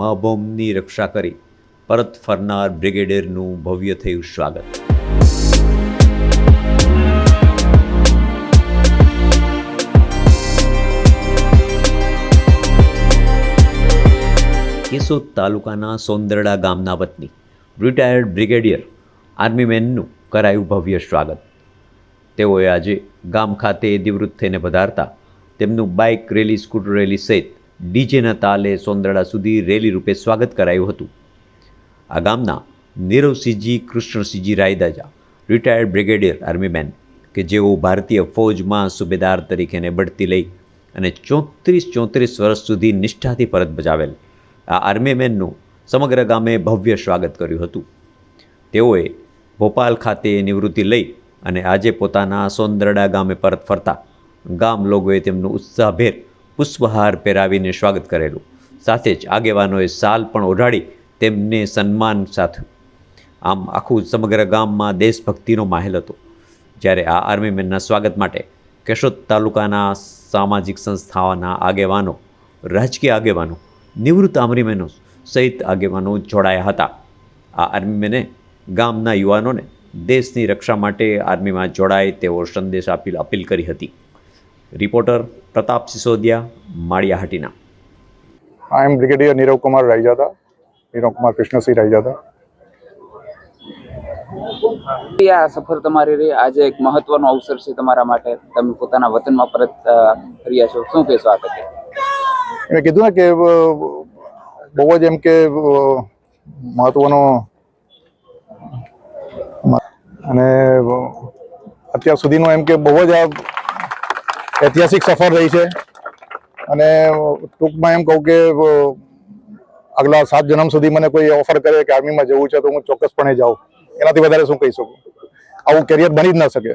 મા બોમ્બની રક્ષા કરી પરત ફરનાર બ્રિગેડિયરનું ભવ્ય થયું સ્વાગત. કેશોદ તાલુકાના સોંદરડા ગામના વતની રિટાયર્ડ બ્રિગેડિયર આર્મી મેનનું કરાયું ભવ્ય સ્વાગત. તેઓએ આજે ગામ ખાતે નિવૃત્ત થઈને પધારતા તેમનું બાઇક રેલી, સ્કૂટર રેલી સહિત ડીજેના તાલે સોંદરડા સુધી રેલી રૂપે સ્વાગત કરાયું હતું. આ ગામના Niravsinhji Krishnasinhji Raydaja retired brigadier army man કે જેઓ ભારતીય ફૌજમાં સુબેદાર તરીકેને બઢતી લઈ અને ચોત્રીસ ચોત્રીસ વર્ષ સુધી નિષ્ઠાથી પરત બજાવેલ આ આર્મી મેનનું સમગ્ર ગામે ભવ્ય સ્વાગત કર્યું હતું. તેઓએ ભોપાલ ખાતે નિવૃત્તિ લઈ અને આજે પોતાના સોંદરડા ગામે પરત ફરતા ગામ લોકોએ તેમનું ઉત્સાહભેર પુષ્પહાર પહેરાવીને સ્વાગત કરેલું. સાથે જ આગેવાનોએ સાલ પણ ઓઢાડી તેમને સન્માન સાથે આમ આખું સમગ્ર ગામમાં દેશભક્તિનો માહેલ હતો. જ્યારે આ આર્મી મેનના સ્વાગત માટે કેશોદ તાલુકાના સામાજિક સંસ્થાઓના આગેવાનો, રાજકીય આગેવાનો, નિવૃત્ત આર્મીમેનો સહિત આગેવાનો જોડાયા હતા. આ આર્મી મેને ગામના યુવાનોને દેશની રક્ષા માટે આર્મીમાં જોડાય તેવો સંદેશ આપી અપીલ કરી હતી. Reporter Pratap Sisodiya Maliyahatina. I am brigadier Nirav Kumar Raijada Nirav Kumar Krishnasinh Raijada આ સફર તમારી રહી. આજે એક મહત્વનો અવસર છે તમારા માટે. તમે પોતાના વતનમાં પરત ફર્યા છો. શું કહેશો આ તકે? મેં કીધું ને કે બહુ જ એમ કે મહત્વનો અને અત્યાર સુધીનો એમ કે બહુ જ આ ઐતિહાસિક સફર રહી છે. અને ટૂંકમાં એમ કહું કે આગલા સાત જન્મ સુધી મને કોઈ ઓફર કરે કે આર્મીમાં જવું છે તો હું ચોક્કસપણે જાઉં. એનાથી વધારે શું કહી શકું? આવું કેરિયર બની જ ન શકે.